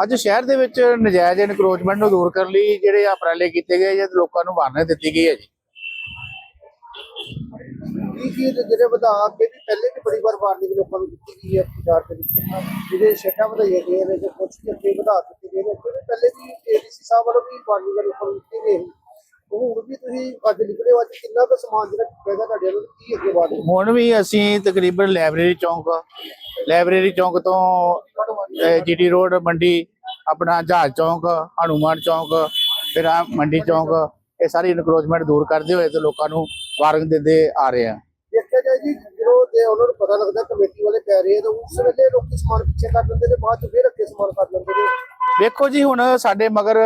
ਅੱਜ ਸ਼ਹਿਰ ਦੇ ਵਿੱਚ ਨਜਾਇਜ਼ ਇਨਕਰੋਚਮੈਂਟ ਨੂੰ ਦੂਰ ਕਰਨ ਲਈ ਜਿਹੜੇ ਉਪਰਾਲੇ ਕੀਤੇ ਗਏ ਜਾਂ ਲੋਕਾਂ ਨੂੰ ਵਾਰਨਿੰਗ ਦਿੱਤੀ ਗਈ ਹੈ ਜੀ। ਕੀ ਕੀ ਇਹਦੇ ਜਿਹੜੇ ਵਿਧਾਨ ਅੱਗੇ ਵੀ ਪਹਿਲੇ ਵੀ ਬੜੀ ਵਾਰ ਵਾਰਨਿੰਗ ਲੋਕਾਂ ਨੂੰ ਦਿੱਤੀ ਗਈ ਹੈ ਪ੍ਰਚਾਰ ਦੇ ਵਿੱਚ? ਜਿਹੜੇ ਸ਼ੈੱਡਾਂ ਵਧਾਈਆਂ ਗਈਆਂ ਨੇ ਤੇ ਕੁਝ ਵੀ ਅੱਗੇ ਵਧਾ ਦਿੱਤੇ ਗਏ ਨੇ ਕਿਉਂਕਿ ਪਹਿਲੇ ਵੀ ਏਡੀਸੀ ਸਾਹਿਬ ਵੱਲੋਂ ਵੀ ਵਾਰਨਿੰਗ ਲੋਕਾਂ ਨੂੰ ਦਿੱਤੀ ਗਈ ਸੀ ਉਹ ਹੁਣ ਵੀ ਤੁਸੀਂ ਅੱਜ ਨਿਕਲੇ ਹੋ ਅੱਜ ਕਿੰਨਾ ਕੁ ਸਮਾਨ ਜਿਹੜਾ ਤੁਹਾਡੇ ਵੱਲੋਂ ਕੀ ਅੱਗੇ ਹੁਣ ਵੀ ਅਸੀਂ ਤਕਰੀਬਨ ਲਾਇਬ੍ਰੇਰੀ ਚੌਂਕ ਲਾਇਬ੍ਰੇਰੀ ਚੌਂਕ ਤੋਂ ਜੀਟੀ ਰੋਡ ਮੰਡੀ ਆਪਣਾ ਜਹਾਜ਼ ਚੌਂਕ ਹਨੂਮਾਨ ਚੌਂਕ ਫਿਰ ਆ ਮੰਡੀ ਚੌਂਕ ਇਹ ਸਾਰੀ ਇਨਕਰੋਚਮੈਂਟ ਦੂਰ ਕਰਦੇ ਹੋਏ ਤੇ ਲੋਕਾਂ ਨੂੰ ਵਾਰਨਿੰਗ ਦਿੰਦੇ ਆ ਰਹੇ ਆ। ਦੇਖਿਆ ਜਾਏ ਜੀ ਜਦੋਂ ਤੇ ਉਹਨਾਂ ਨੂੰ ਪਤਾ ਲੱਗਦਾ ਕਮੇਟੀ ਵਾਲੇ ਕਹਿ ਰਹੇ ਆ ਤਾਂ ਉਸ ਵੇਲੇ ਲੋਕੀ ਸਮਾਨ ਪਿੱਛੇ ਕਰ ਦਿੰਦੇ ਨੇ ਬਾਅਦ ਚ ਫਿਰ ਅੱਗੇ ਸਮਾਨ ਕਰ ਲੈਂਦੇ ਨੇ। ਵੇਖੋ ਜੀ ਹੁਣ ਸਾਡੇ ਮਗਰ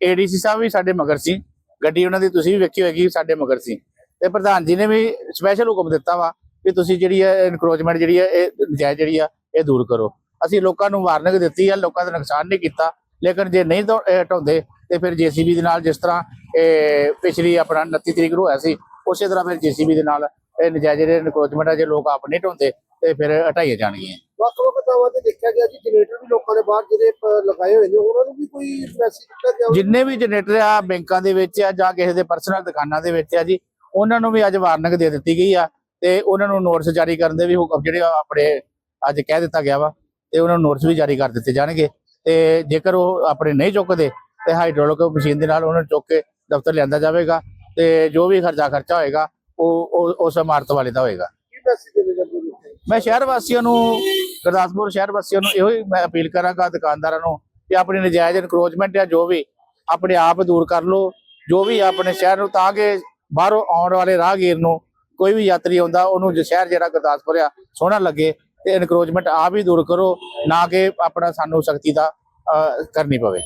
ਏਡੀਸੀ ਸਾਹਿਬ ਵੀ ਸਾਡੇ ਮਗਰ ਸੀ ਗੱਡੀ ਉਹਨਾਂ ਦੀ ਤੁਸੀਂ ਵੀ ਵੇਖੀ ਹੋਏਗੀ ਸਾਡੇ ਮਗਰ ਸੀ। ਤੇ ਪ੍ਰਧਾਨ ਜੀ ਨੇ ਵੀ ਸਪੈਸ਼ਲ ਹੁਕਮ ਦਿੱਤਾ ਵਾ ਕਿ ਤੁਸੀਂ ਜਿਹੜੀ ਹੈ ਇਨਕਰੋਚਮੈਂਟ ਜਿਹੜੀ ਹੈ ਇਹ ਨਜਾਇਜ਼ ਜਿਹੜੀ ਆ ਇਹ ਦੂਰ ਕਰੋ। ਅਸੀਂ ਲੋਕਾਂ ਨੂੰ ਵਾਰਨਿੰਗ ਦਿੱਤੀ ਆ ਲੋਕਾਂ ਦਾ ਨੁਕਸਾਨ ਨਹੀਂ ਕੀਤਾ। ਲੇਕਿਨ ਜੇ ਨਹੀਂ ਹਟਾਉਂਦੇ ਤੇ ਫਿਰ ਜੀਸੀਬੀ ਦੇ ਨਾਲ ਜਿਸ ਤਰ੍ਹਾਂ ਇਹ ਪਿਛਲੀ ਆਪਣਾ 29 ਤਰੀਕ ਨੂੰ ਹੋਇਆ ਸੀ ਉਸੇ ਤਰ੍ਹਾਂ ਫਿਰ ਜੀਸੀਬੀ ਦੇ ਨਾਲ ਇਹ ਨਜਾਇਜ਼ ਜਿਹੜੇ ਇਨਕਰੋਚਮੈਂਟ ਆ ਜੇ ਲੋਕ ਆਪ ਨਹੀਂ ਢਾਉਂਦੇ ਤੇ ਫਿਰ ਹਟਾਈਏ ਜਾਣਗੀਆਂ। ਵੱਖ ਵੱਖ ਥਾਵਾਂ ਤੇ ਦੇਖਿਆ ਗਿਆ ਜੀ ਜਨਰੇਟਰ ਵੀ ਲੋਕਾਂ ਦੇ ਬਾਹਰ ਜਿਹੜੇ ਪ- ਲਗਾਏ ਹੋਏ ਨੇ ਉਹਨਾਂ ਨੂੰ ਵੀ ਕੋਈ ਮੈਸੇਜ ਦਿੱਤਾ ਗਿਆ ਜਿੰਨੇ ਵੀ ਜਨਰੇਟਰ ਆ ਬੈਂਕਾਂ ਦੇ ਵਿੱਚ ਆ ਜਾਂ ਕਿਸੇ ਦੇ ਪਰਸਨਲ ਦੁਕਾਨਾਂ ਦੇ ਵਿੱਚ ਆ ਜੀ ਉਹਨਾਂ ਨੂੰ ਵੀ ਅੱਜ ਵਾਰਨਿੰਗ ਦੇ ਦਿੱਤੀ ਗਈ ਆ ਤੇ ਉਹਨਾਂ ਨੂੰ ਨੋਟਿਸ ਜਾਰੀ ਕਰਨ ਦੇ ਵੀ ਹੁਕਮ ਜਿਹੜੇ ਆਪਣੇ ਅੱਜ ਕਹਿ ਦਿੱਤਾ ਗਿਆ ਵਾ। ਤੇ ਉਹਨਾਂ ਨੂੰ ਨੋਟਿਸ ਵੀ ਜਾਰੀ ਕਰ ਦਿੱਤੇ ਜਾਣਗੇ। ਤੇ ਜੇਕਰ ਉਹ ਆਪਣੇ ਨਹੀਂ ਚੁੱਕਦੇ ਤੇ ਹਾਈਡ੍ਰੋਲਿਕ ਮਸ਼ੀਨ ਦੇ ਨਾਲ ਉਹਨਾਂ ਨੂੰ ਚੁੱਕ ਕੇ ਦਫ਼ਤਰ ਲਿਆਂਦਾ ਜਾਵੇਗਾ ਤੇ ਜੋ ਵੀ ਖਰਚਾ ਖਰਚਾ ਹੋਏਗਾ ਉਹ ਉਸ ਇਮਾਰਤ ਵਾਲੇ ਦਾ ਹੋਏਗਾ। ਮੈਂ ਸ਼ਹਿਰ ਵਾਸੀਆਂ ਨੂੰ ਗੁਰਦਾਸਪੁਰ ਸ਼ਹਿਰ ਵਾਸੀਆਂ ਨੂੰ ਇਹੋ ਹੀ ਮੈਂ ਅਪੀਲ ਕਰਾਂਗਾ ਦੁਕਾਨਦਾਰਾਂ ਨੂੰ ਕਿ ਆਪਣੀ ਨਜਾਇਜ਼ ਇਨਕਰੋਚਮੈਂਟ ਜਾਂ ਜੋ ਵੀ ਆਪਣੇ ਆਪ ਦੂਰ ਕਰ ਲਓ ਜੋ ਵੀ ਆਪਣੇ ਸ਼ਹਿਰ ਨੂੰ ਤਾਂ ਕਿ ਬਾਹਰੋਂ ਆਉਣ ਵਾਲੇ ਰਾਹਗੀਰ ਨੂੰ ਕੋਈ ਵੀ ਯਾਤਰੀ ਆਉਂਦਾ ਉਹਨੂੰ ਜੇ ਸ਼ਹਿਰ ਜਿਹੜਾ ਗੁਰਦਾਸਪੁਰ ਆ ਸੋਹਣਾ ਲੱਗੇ ਤੇ ਇਨਕਰੋਚਮੈਂਟ ਆਪ ਹੀ ਦੂਰ ਕਰੋ ਨਾ ਕਿ ਆਪਣਾ ਸਾਨੂੰ ਸਖਤੀ ਦਾ ਕਰਨੀ ਪਵੇ।